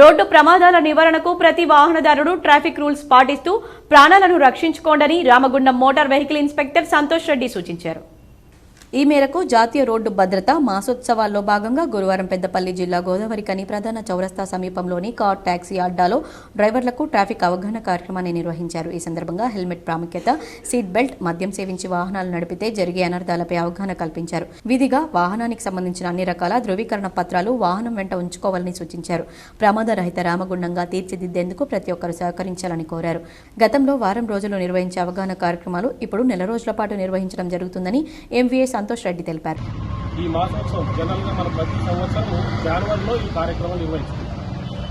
Road ప్రమాదాల నివారణకు ప్రతి వాహనదారుడు ట్రాఫిక్ రూల్స్ పాటిస్తూ ప్రాణాలను రక్షించుకోండని Ramagundam motor vehicle inspector Santosh Reddy సూచించారు. ఈ మేరకు జాతీయ రోడ్డు భద్రత మాసోత్సవాల్లో భాగంగా గురువారం పెద్దపల్లి జిల్లా గోదావరి కని ప్రధాన చౌరస్తా సమీపంలోని కార్ ట్యాక్సీ అడ్డాలో డ్రైవర్లకు ట్రాఫిక్ అవగాహన కార్యక్రమాన్ని నిర్వహించారు. ఈ సందర్భంగా హెల్మెట్ ప్రాముఖ్యత సీట్ బెల్ట్ మద్యం సేవించి వాహనాలు నడిపితే జరిగే అనర్థాలపై అవగాహన కల్పించారు. విధిగా వాహనానికి సంబంధించిన అన్ని రకాల ధృవీకరణ పత్రాలు వాహనం వెంట ఉంచుకోవాలని సూచించారు. ప్రమాదరహిత రామగుండంగా తీర్చిదిద్దేందుకు ప్రతి ఒక్కరూ సహకరించాలని కోరారు. గతంలో వారం రోజులు నిర్వహించే అవగాహన కార్యక్రమాలు ఇప్పుడు నెల రోజుల పాటు నిర్వహించడం జరుగుతుందని ఎంవీఏ సంతోష్ రెడ్డి తెలిపారు. ఈ మాసోత్సవం జనరల్గా మన ప్రతి సంవత్సరం జనవరిలో ఈ కార్యక్రమం నిర్వహిస్తుంది.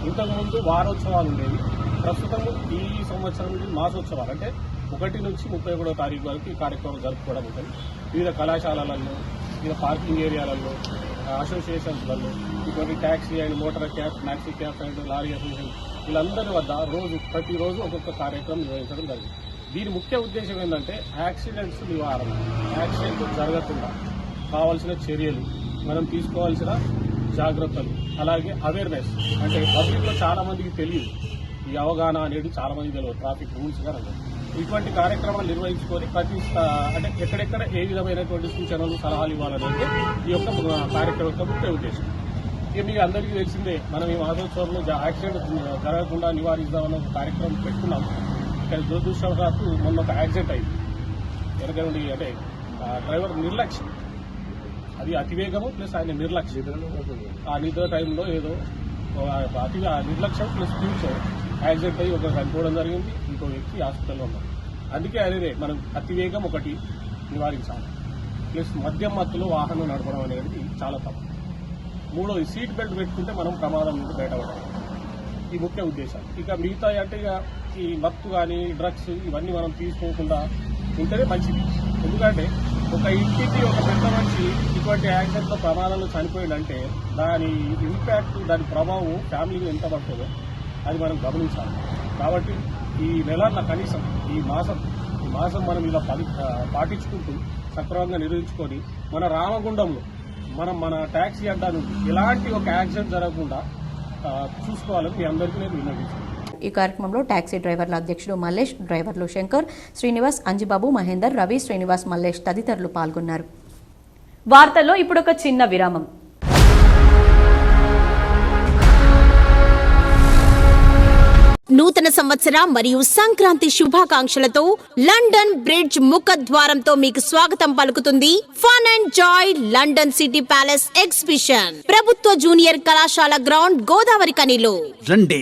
ఇంతకుముందు వారోత్సవాలు ఉండేవి. ప్రస్తుతం ఈ సంవత్సరం నుండి మాసోత్సవాలు. అంటే ఒకటి నుంచి ముప్పై ఒకటో తారీఖు వరకు ఈ కార్యక్రమం జరుపుకోవడం ఉంటుంది. వివిధ కళాశాలలలో వివిధ పార్కింగ్ ఏరియాలలో అసోసియేషన్స్లలో ఇటువంటి taxi and motor cab maxi cab and lorry association వీళ్ళందరి వద్ద రోజు ప్రతిరోజు ఒక్కొక్క కార్యక్రమం నిర్వహించడం జరిగింది. దీని ముఖ్య ఉద్దేశం ఏంటంటే యాక్సిడెంట్స్ నివారణ. యాక్సిడెంట్ జరగకుండా కావాల్సిన చర్యలు మనం తీసుకోవాల్సిన జాగ్రత్తలు అలాగే అవేర్నెస్ అంటే పబ్లిక్లో చాలా మందికి తెలియదు. ఈ అవగాహన అనేది చాలా మంది తెలియదు. ట్రాఫిక్ రూల్స్ కానీ ఇటువంటి కార్యక్రమాలు నిర్వహించుకొని ప్రతి అంటే ఎక్కడెక్కడ ఏ విధమైనటువంటి సూచనలు సలహాలు ఇవ్వాలనేది ఈ యొక్క కార్యక్రమం యొక్క ముఖ్య ఉద్దేశం. ఇక మీకు అందరికీ తెలిసిందే మనం ఈ మహోత్సవంలో యాక్సిడెంట్ జరగకుండా నివారిద్దామన్న ఒక కార్యక్రమం పెట్టుకున్నాం. దురదృష్టవశాత్తు మొన్న ఒక యాక్సిడెంట్ అయింది. వెనక అంటే డ్రైవర్ నిర్లక్ష్యం. అది అతివేగము ప్లస్ ఆయన నిర్లక్ష్యం. ఆ నిద్ర టైంలో ఏదో అతి నిర్లక్ష్యం ప్లస్ ఫ్యూచర్ యాక్సిడెంట్ అయ్యి ఒకరు చనిపోవడం జరిగింది. ఇంకో వ్యక్తి హాస్పిటల్లో ఉన్నారు. అందుకే అనేది మనం అతివేగం ఒకటి నివారించాలి. ప్లస్ మద్యం మత్తులో వాహనం నడపడం అనేది చాలా తప్పు. మూడోది సీట్ బెల్ట్ పెట్టుకుంటే మనం ప్రమాదం నుండి బయటపడాలి ఈ ముఖ్య ఉద్దేశం. ఇక మిగతా అంటే ఇక ఈ మత్తు కానీ డ్రగ్స్ ఇవన్నీ మనం తీసుకోకుండా ఉంటేనే మంచిది. ఎందుకంటే ఒక ఇంటికి ఒక పెద్ద మనిషి ఇటువంటి యాక్సిడెంట్లో ప్రమాదంలో చనిపోయిందంటే దాని ఇంపాక్ట్ దాని ప్రభావం ఫ్యామిలీకి ఎంత పడుతుందో అది మనం గమనించాలి. కాబట్టి ఈ నెలన్న కనీసం ఈ మాసం ఈ మాసం మనం ఇలా పలి పాటించుకుంటూ సక్రమంగా నిర్వహించుకొని మన రామగుండంలో మనం మన ట్యాక్సీ అడ్డా నుండి ఎలాంటి ఒక యాక్సిడెంట్ జరగకుండా చూసుకోవాలని మీ అందరికీ నేను విన్నవించాను. ఈ కార్యక్రమంలో టాక్సీ డ్రైవర్ల అధ్యక్షుడు మల్లేష్ డ్రైవర్లు శంకర్ శ్రీనివాస్ అంజిబాబు మహేందర్ రవి శ్రీనివాస్ మల్లేష్ తదితరులు పాల్గొన్నారు. వార్తల్లో ఇప్పుడు ఒక చిన్న విరామం. నూతన సంవత్సర మరియు సంక్రాంతి శుభాకాంక్షలతో లండన్ బ్రిడ్జ్ ముఖద్వారంతో మీకు స్వాగతం పలుకుతుంది fun and joy London city palace exhibition. ప్రభుత్వ జూనియర్ కళాశాల గ్రౌండ్ గోదావరి కనిలో. రండి.